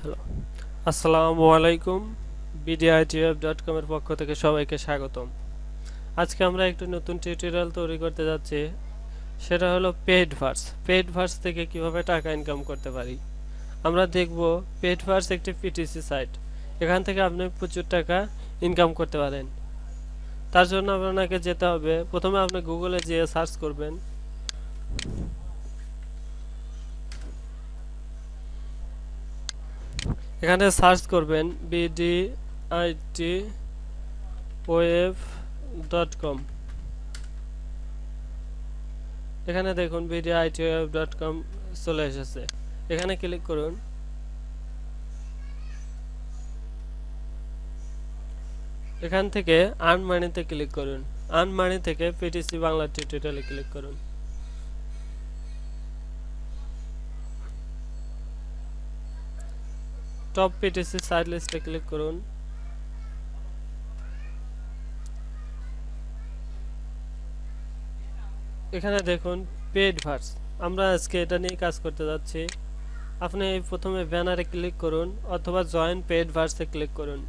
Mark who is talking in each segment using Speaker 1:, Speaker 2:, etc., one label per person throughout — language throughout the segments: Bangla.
Speaker 1: হ্যালো। আসসালামু আলাইকুম বিডিআইটিএফ ডট কমের পক্ষ থেকে সবাইকে স্বাগতম। আজকে আমরা একটি নতুন টিউটোরিয়াল তৈরি করতে যাচ্ছি, সেটা হলো পেড ভার্স পেড ভার্স থেকে কীভাবে টাকা ইনকাম করতে পারি? আমরা দেখব পেড ভার্স একটি পিটিসি সাইট এখান থেকে আপনি প্রচুর টাকা ইনকাম করতে পারেন। তার জন্য আপনাকে যেতে হবে। প্রথমে আপনি গুগলে যেয়ে সার্চ করবেন। এখানে সার্চ করবেন বিডিআইটি ওয়েব ডট কম এখানে দেখুন বিডিআইটি ওয়েব ডট কম চলে এসেছে। এখানে ক্লিক করুন। এখান থেকে আর্ন মানিতে ক্লিক করুন। আর্ন মানি থেকে পিটিসি বাংলা টিউটোরিয়ালে ক্লিক করুন। টপ পিটিসি সাইড লিস্টে ক্লিক করুন। এখানে দেখুন পেড ভার্স আমরা আজকে এটা নিয়ে কাজ করতে যাচ্ছি। আপনি প্রথমে ব্যানারে ক্লিক করুন অথবা জয়েন পেড ভার্সে ক্লিক করুন।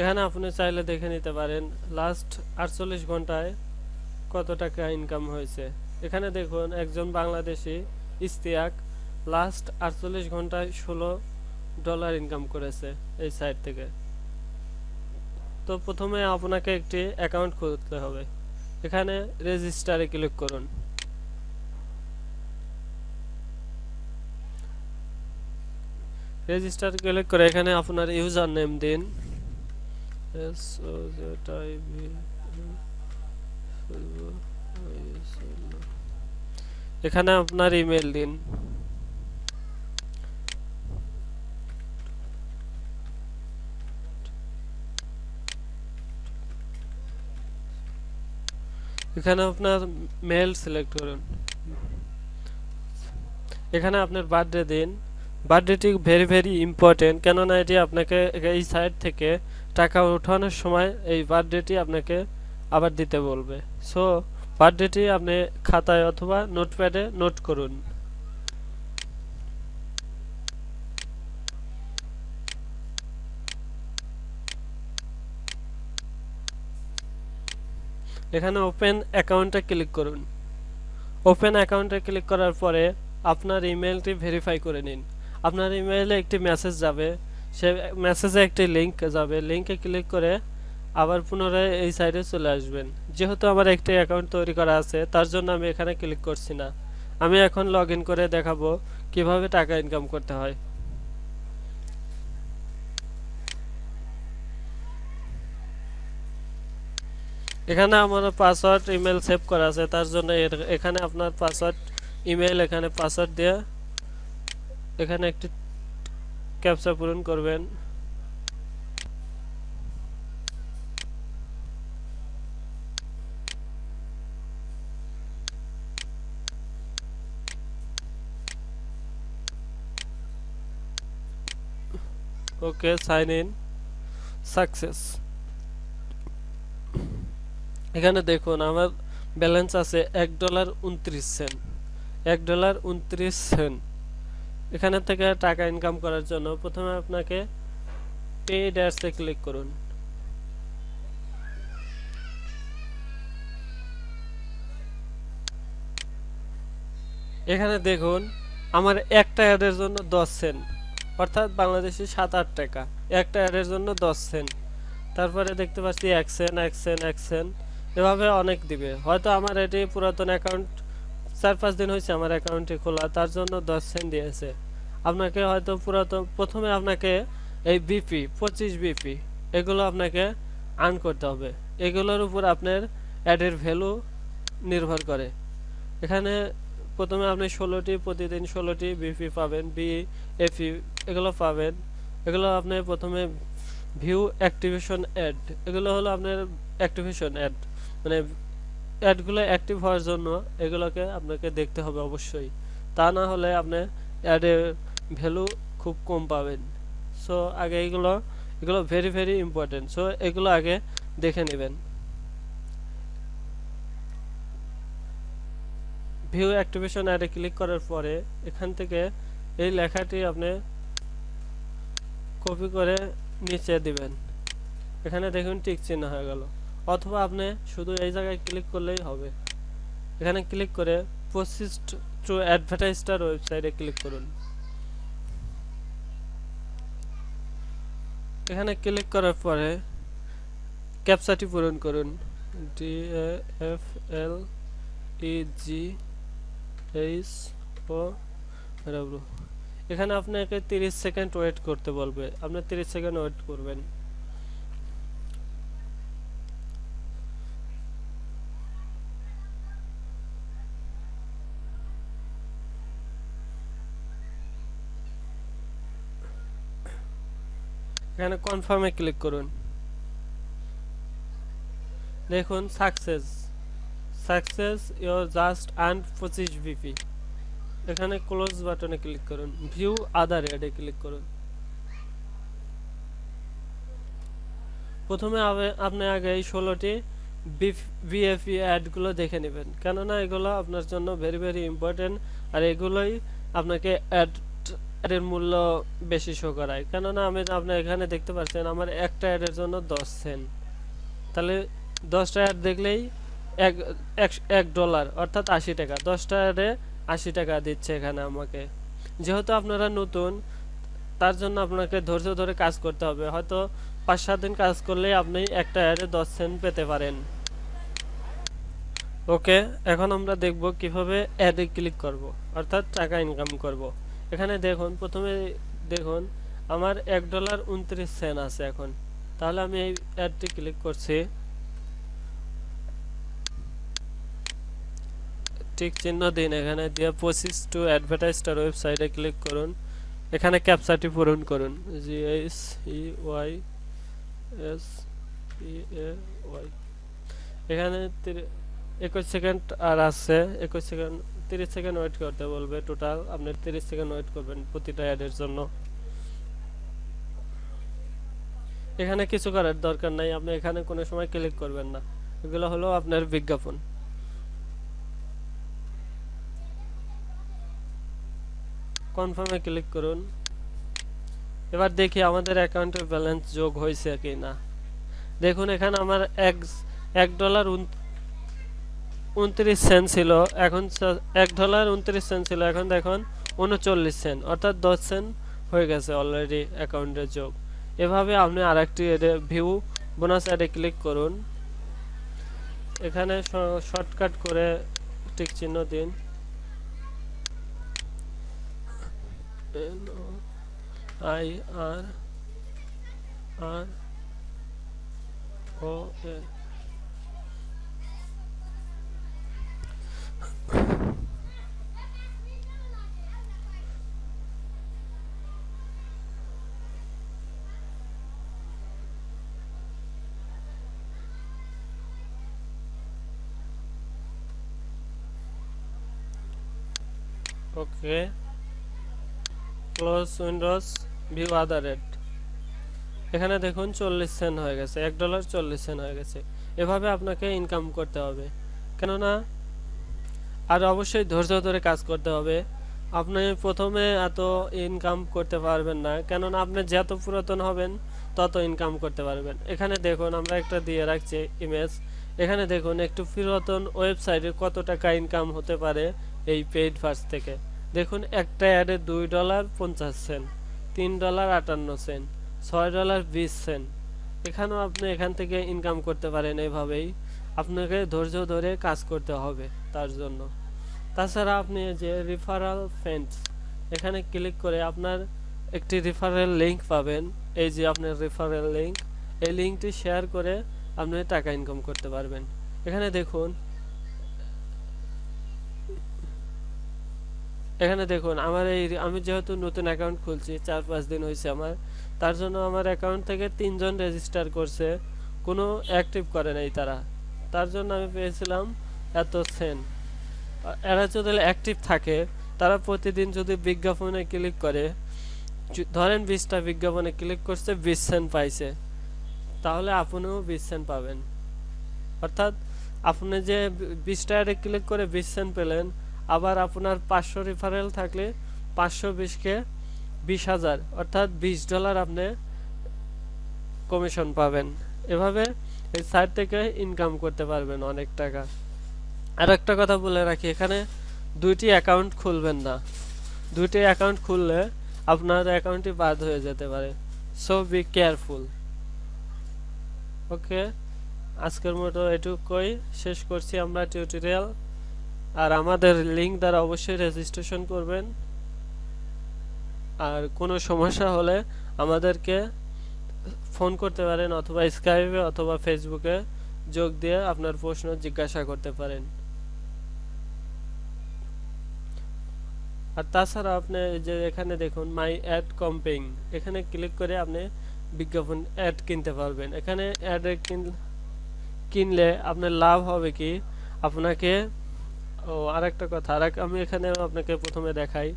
Speaker 1: এখানে আপনি চাইলে দেখে নিতে পারেন লাস্ট আটচল্লিশ ঘন্টায় কত টাকা ইনকাম হয়েছে। এখানে দেখুন, একজন বাংলাদেশি ইস্তিয়াক লাস্ট আটচল্লিশ ঘন্টায় ষোলো ডলার ইনকাম করেছে এই সাইট থেকে। তো প্রথমে আপনাকে একটি অ্যাকাউন্ট খুলতে হবে। এখানে রেজিস্টারে ক্লিক করুন। রেজিস্টার ক্লিক করে এখানে আপনার ইউজার নেম দিন এস ও জেড আই এখানে আপনার ইমেল দিন। এখানে আপনার মেল সিলেক্ট করুন। এখানে আপনার বার্থডে দিন। বার্থডেটি ভেরি ভেরি ইম্পর্টেন্ট কেননা এটি আপনাকে এই সাইট থেকে টাকা উঠানোর সময় এই বার্থডেটি আপনাকে আবার দিতে বলবে। সো বার্থডেটি আপনি খাতায় অথবা নোটপ্যাডে নোট করুন। এখানে ওপেন অ্যাকাউন্টে ক্লিক করুন। ওপেন অ্যাকাউন্টে ক্লিক করার পরে আপনার ইমেলটি ভেরিফাই করে নিন। আপনার ইমেইলে একটি মেসেজ যাবে। সে মেসেজে একটি লিংক যাবে। লিংকে ক্লিক করে আবার পুনরায় এই সাইডে চলে আসবেন। যেহেতু আমার একটি অ্যাকাউন্ট তৈরি করা আছে, তার জন্য আমি এখানে ক্লিক করছি না। আমি এখন লগ করে দেখাবো কীভাবে টাকা ইনকাম করতে হয়। এখানে আমার পাসওয়ার্ড ইমেল সেভ করা আছে, তার জন্য এখানে আপনার পাসওয়ার্ড ইমেল এখানে পাসওয়ার্ড দিয়ে এখানে একটি ক্যাপচা পূরণ করবেন। ওকে সাইন ইন সাকসেস এখানে দেখুন, আমার ব্যালেন্স আছে এক ডলার উনত্রিশ সেন্ট এক ডলার উনত্রিশ সেন্ট এখানে থেকে টাকা ইনকাম করার জন্য প্রথমে আপনাকে পেড অ্যাডসে ক্লিক করুন। এখানে দেখুন, আমার একটা অ্যাডের জন্য দশ সেন্ট অর্থাৎ বাংলাদেশি সাত, আট টাকা। একটা অ্যাডের জন্য দশ সেন্ট। তারপরে দেখতে পাচ্ছি এক সেন্ট এক সেন্ট এক সেন্ট। এভাবে অনেক দিবে। হয়তো আমার এটি পুরাতন অ্যাকাউন্ট চার, পাঁচ দিন হয়েছে আমার অ্যাকাউন্টটি খোলা, তার জন্য দশ সেন্ট দিয়েছে। আপনাকে হয়তো পুরাতন, প্রথমে আপনাকে এই বিপি, পঁচিশ বিপি, এগুলো আপনাকে আর্ন করতে হবে। এগুলোর উপর আপনার অ্যাডের ভ্যালু নির্ভর করে। এখানে প্রথমে আপনি ষোলোটি, প্রতিদিন ষোলোটি বিপি পাবেন বি এফি এগুলো পাবেন। এগুলো আপনি প্রথমে ভিউ অ্যাক্টিভেশন অ্যাড এগুলো হলো আপনার অ্যাক্টিভেশন অ্যাড মানে অ্যাডগুলো অ্যাক্টিভ হওয়ার জন্য এগুলোকে আপনাকে দেখতে হবে অবশ্যই। তা না হলে আপনি অ্যাডের ভ্যালু খুব কম পাবেন। সো আগে এগুলো এগুলো ভেরি ভেরি ইম্পর্টেন্ট সো এগুলো আগে দেখে নেবেন। ভিউ অ্যাক্টিভেশন অ্যাডে ক্লিক করার পরে এখান থেকে এই লেখাটি আপনি কপি করে নিচে দিবেন। এখানে দেখুন টিক চিহ্ন হয়ে গেল। অথবা আপনি শুধু এই জায়গায় ক্লিক করলেই হবে। এখানে ক্লিক করে পোস্ট টু অ্যাডভার্টাইজটার ওয়েবসাইটে ক্লিক করুন। এখানে ক্লিক করার পরে ক্যাপচাটি পূরণ করুন। D F L E G H O W এখানে আপনাকে তিরিশ সেকেন্ড ওয়েট করতে বলবে। আপনি তিরিশ সেকেন্ড ওয়েট করবেন। এখানে কনফার্মে ক্লিক করুন। দেখুন success success your just earn পঁচিশ বিপি এখানে ক্লোজ বাটনে ক্লিক করুন ভিউ আদার অ্যাডে ক্লিক করুন। প্রথমে আপনি আগে এই ষোলোটি বিএফই অ্যাডগুলো দেখে নেবেন। কেননা এগুলো আপনার জন্য ভেরি ভেরি ইম্পর্টেন্ট আর এগুলোই আপনাকে অ্যাড অ্যাডের মূল্য বেশি শো করায়। কেননা আমি, আপনি এখানে দেখতে পাচ্ছেন, আমার একটা অ্যাডের জন্য দশ সেন্ট তাহলে দশটা অ্যাড দেখলেই এক, এক- ডলার অর্থাৎ আশি টাকা। দশটা আশি টাকা দিচ্ছে এখানে আমাকে। যেহেতু আপনারা নতুন, তার জন্য আপনাকে ধৈর্য ধরে কাজ করতে হবে। হয়তো পাঁচ, সাত দিন কাজ করলে আপনি একটা অ্যাডে দশ সেন্ট পেতে পারেন। ওকে, এখন আমরা দেখব কীভাবে অ্যাডে ক্লিক করব, অর্থাৎ টাকা ইনকাম করব। এখানে দেখুন, প্রথমে দেখুন, আমার এক ডলার উনত্রিশ সেন্ট আছে এখন। তাহলে আমি এই অ্যাডটি ক্লিক করছি। ঠিক চিহ্ন দিন। এখানে দিয়ে পঁচিশ টু অ্যাডভার্টাইজটার ওয়েবসাইটে ক্লিক করুন। এখানে ক্যাপচাটি পূরণ করুন। G S E Y S E A Y এখানে একুশ সেকেন্ড আর আছে। একুশ সেকেন্ড তিরিশ সেকেন্ড ওয়েট করতে বলবে। টোটাল আপনি তিরিশ সেকেন্ড ওয়েট করবেন প্রতিটা অ্যাডের জন্য। এখানে কিছু করার দরকার নাই। আপনি এখানে কোনো সময় ক্লিক করবেন না। এগুলো হলো আপনার বিজ্ঞাপন। কনফার্মে ক্লিক করুন। এবার দেখি আমাদের অ্যাকাউন্টের ব্যালেন্স যোগ হয়েছে কি না দেখুন, এখানে আমার এক এক ডলার উনত্রিশ সেন্ট ছিল। এখন এক ডলার উনত্রিশ সেন্ট ছিল। এখন দেখুন, উনচল্লিশ সেন্ট অর্থাৎ দশ সেন্ট হয়ে গেছে অলরেডি অ্যাকাউন্টে যোগ। এভাবে আপনি আরেকটি এডে ভিউ বোনাস অ্যাডে ক্লিক করুন। এখানে শর্টকাট করে টিক চিহ্ন দিন। L O I R R O L okay. Close windows view other rate এখানে দেখুন চল্লিশ সেন্ট হয়ে গেছে, এক ডলার চল্লিশ সেন্ট হয়ে গেছে। এভাবে আপনাকে ইনকাম করতে হবে। কেননা, আর অবশ্যই ধৈর্য ধরে কাজ করতে হবে। আপনি প্রথমে এত ইনকাম করতে পারবেন না, কেননা আপনি যত পুরাতন হবেন, তত ইনকাম করতে পারবেন। এখানে দেখুন, আমরা একটা দিয়ে রাখছি ইমেজ এখানে দেখুন, একটু পুরাতন ওয়েবসাইটে কত টাকা ইনকাম হতে পারে এই পেইড ফার্স্ট থেকে। দেখুন, একটা অ্যাডে দুই ডলার পঞ্চাশ সেন্ট, তিন ডলার আটান্ন সেন্ট, ছয় ডলার বিশ সেন্ট। এখানেও আপনি এখান থেকে ইনকাম করতে পারেন এভাবেই। আপনাকে ধৈর্য ধরে কাজ করতে হবে তার জন্য। তাছাড়া আপনি যে রিফারাল ফ্রেন্ডস এখানে ক্লিক করে আপনার একটি রিফারেল লিংক পাবেন। এই যে আপনার রিফারেল লিংক এই লিঙ্কটি শেয়ার করে আপনি টাকা ইনকাম করতে পারবেন। এখানে দেখুন এখানে দেখুন, আমার এই আমি যেহেতু নতুন অ্যাকাউন্ট খুলছি, চার পাঁচ দিন হয়েছে আমার, তার জন্য আমার অ্যাকাউন্ট থেকে তিনজন রেজিস্টার করছে, কোনো অ্যাক্টিভ করে নাই তারা। তার জন্য আমি পেয়েছিলাম এত সেন্ট এরা যদি অ্যাক্টিভ থাকে, তারা প্রতিদিন যদি বিজ্ঞাপনে ক্লিক করে ধরেন বিশটা বিজ্ঞাপনে ক্লিক করছে, বিশ সেন্ট পাইছে, তাহলে আপনিও বিশ সেন্ট পাবেন। অর্থাৎ আপনি যে বিশটা অ্যাডে ক্লিক করে বিশ সেন্ট পেলেন আবার আপনার পাঁচশো রেফারেল থাকলে পাঁচশো বিশকে বিশ হাজার, অর্থাৎ বিশ ডলার আপনি কমিশন পাবেন। এভাবে এই সাইট থেকে ইনকাম করতে পারবেন অনেক টাকা। আর একটা কথা বলে রাখি, এখানে দুইটি অ্যাকাউন্ট খুলবেন না। দুইটি অ্যাকাউন্ট খুললে আপনার অ্যাকাউন্টটি বাদ হয়ে যেতে পারে। সো বি কেয়ারফুল ওকে আজকের মতো এটুকুই। শেষ করছি আমরা টিউটোরিয়াল আর আমাদের লিঙ্ক দ্বারা অবশ্যই রেজিস্ট্রেশন করবেন। আর কোনো সমস্যা হলে আমাদেরকে ফোন করতে পারেন অথবা স্কাইপে অথবা ফেসবুকে যোগ দিয়ে আপনার প্রশ্ন জিজ্ঞাসা করতে পারেন। আর তাছাড়া আপনি যে এখানে দেখুন মাই অ্যাড কম্পিং এখানে ক্লিক করে আপনি বিজ্ঞাপন অ্যাড কিনতে পারবেন। এখানে অ্যাড কিনলে আপনার লাভ হবে কি? আপনাকে ও, আরেকটা কথা আর আমি এখানে আপনাকে প্রথমে দেখাই।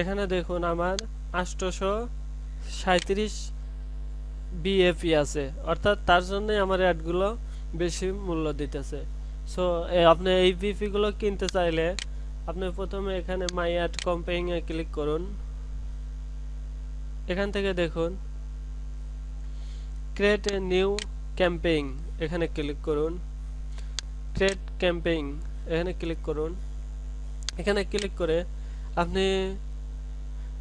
Speaker 1: এখানে দেখুন আমার আষ্টশো সাঁত্রিশ বিএপি আছে, অর্থাৎ তার জন্যই আমার অ্যাডগুলো বেশি মূল্য দিতেছে। সো আপনি এই বিপি গুলো কিনতে চাইলে আপনি প্রথমে এখানে মাই অ্যাড কম্পেইং এ ক্লিক করুন। এখান থেকে দেখুন ক্রিয়েট এ নিউ ক্যাম্পেইন এখানে ক্লিক করুন। ক্রিয়েট ক্যাম্পেইন এখানে ক্লিক করুন। এখানে ক্লিক করে আপনি,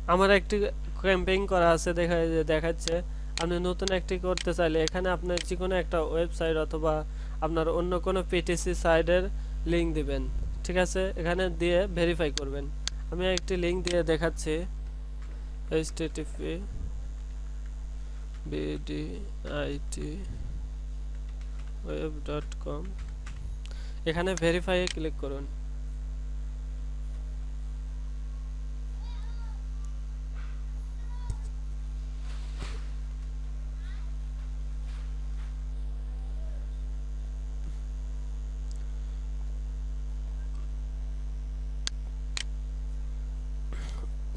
Speaker 1: আমার একটি ক্যাম্পেইন করা আছে দেখা, দেখাচ্ছে। আপনি নতুন একটি করতে চাইলে এখানে আপনি যে কোনো একটা ওয়েবসাইট অথবা আপনার অন্য কোনো পিটিসি সাইডের লিংক দিবেন। ঠিক আছে? এখানে দিয়ে ভেরিফাই করবেন। আমি একটি লিংক দিয়ে দেখাচ্ছি। Http bdit web dot com এখানে ভেরিফাই এ ক্লিক করুন।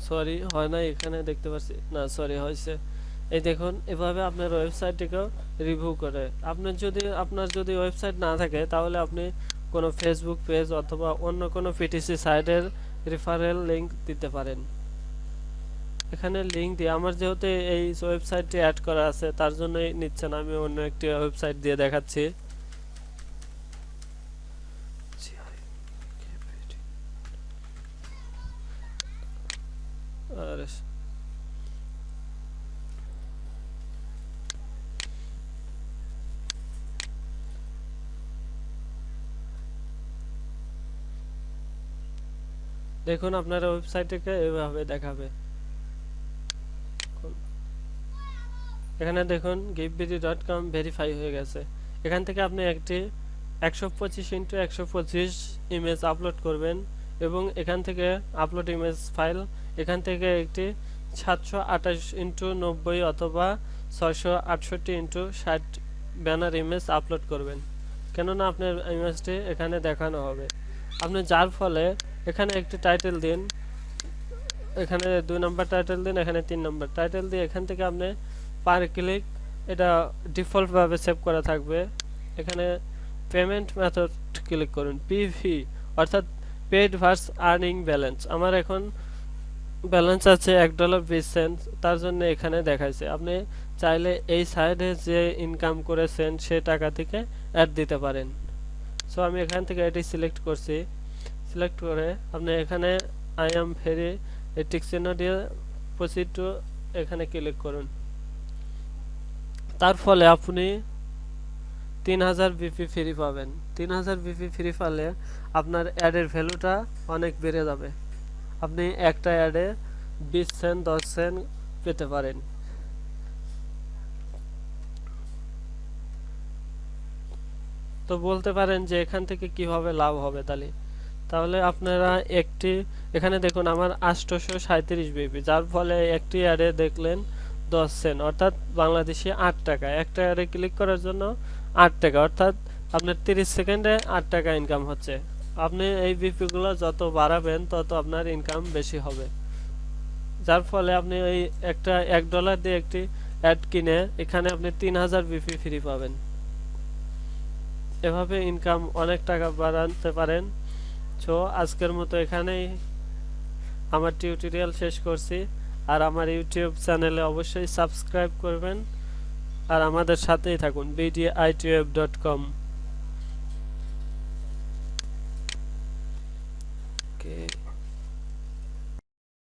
Speaker 1: সরি হয় না এখানে দেখতে পাচ্ছি না সরি হয়েছে। এই দেখুন, এভাবে আপনার ওয়েবসাইটটিকে রিভিউ করে। আপনার যদি আপনার যদি ওয়েবসাইট না থাকে, তাহলে আপনি কোনো ফেসবুক পেজ অথবা অন্য কোনো পিটিসি সাইটের রেফারেল লিঙ্ক দিতে পারেন। এখানে লিঙ্ক দিয়ে, আমার যেহেতু এই ওয়েবসাইটটি অ্যাড করা আছে, তার জন্যই নিচ্ছেন। আমি অন্য একটি ওয়েবসাইট দিয়ে দেখাচ্ছি আর দেখুন আপনার ওয়েবসাইটকে এভাবে দেখাবে। এখানে দেখুন গিফবিডি ডট কম ভেরিফাই হয়ে গেছে। এখান থেকে আপনি একটি একশো পঁচিশ ইন্টু একশো পঁচিশ ইমেজ আপলোড করবেন এবং এখান থেকে আপলোড ইমেজ ফাইল এখান থেকে একটি সাতশো আঠাশ ইন্টু নব্বই অথবা ছয়শো আটষট্টি ইন্টু ষাট ব্যানার ইমেজ আপলোড করবেন। কেননা আপনার ইমেজটি এখানে দেখানো হবে। আপনি যার ফলে এখানে একটি টাইটেল দিন। এখানে দুই নম্বর টাইটেল দিন, এখানে তিন নম্বর টাইটেল দিয়ে এখান থেকে আপনি পার ক্লিক এটা ডিফল্টভাবে সেভ করা থাকবে। এখানে পেমেন্ট মেথড ক্লিক করুন পিভি অর্থাৎ পেড ভার্স আর্নিং ব্যালেন্স আমার এখন ব্যালেন্স আছে এক ডলার বিশ সেন্ট তার জন্য এখানে দেখাইছে। আপনি চাইলে এই সাইডে যে ইনকাম করেছেন সে টাকা থেকে অ্যাড দিতে পারেন। সো আমি এখান থেকে এটি সিলেক্ট করছি। সিলেক্ট করে আপনি এখানে আই এম ফেরি এই দিয়ে প্রসিড টু এখানে ক্লিক করুন। তার ফলে আপনি তিন হাজার বিপি ফ্রি পাবেন। তিন হাজার বিপি ফ্রি পালে আপনার অ্যাডের ভ্যালুটা অনেক বেড়ে যাবে। আপনি একটা অ্যাডে বিশ সেন্ট দশ সেন্ট পেতে পারেন। তো বলতে পারেন যে এখান থেকে কীভাবে লাভ হবে তাহলে? তাহলে আপনারা একটি, এখানে দেখুন আমার আটশোশো সাঁত্রিশ বিপি, যার ফলে একটি অ্যাডে দেখলেন দশ সেন্ট অর্থাৎ বাংলাদেশি আট টাকা। একটা অ্যাডে ক্লিক করার জন্য আট টাকা, অর্থাৎ আপনার তিরিশ সেকেন্ডে আট টাকা ইনকাম হচ্ছে। আপনি এই বিপিগুলো যত বাড়াবেন, তত আপনার ইনকাম বেশি হবে। যার ফলে আপনি ওই একটা এক ডলার দিয়ে একটি অ্যাড কিনে এখানে আপনি তিন হাজার বিপি ফ্রি পাবেন। এভাবে ইনকাম অনেক টাকা বাড়াতে পারেন। সো আজকের মতো এখানেই আমার টিউটোরিয়াল শেষ করছি। আর আমার ইউটিউব চ্যানেলে অবশ্যই সাবস্ক্রাইব করবেন। আর আমাদের সাথেই থাকুন বিডিআইটিউব ডট কম ওকে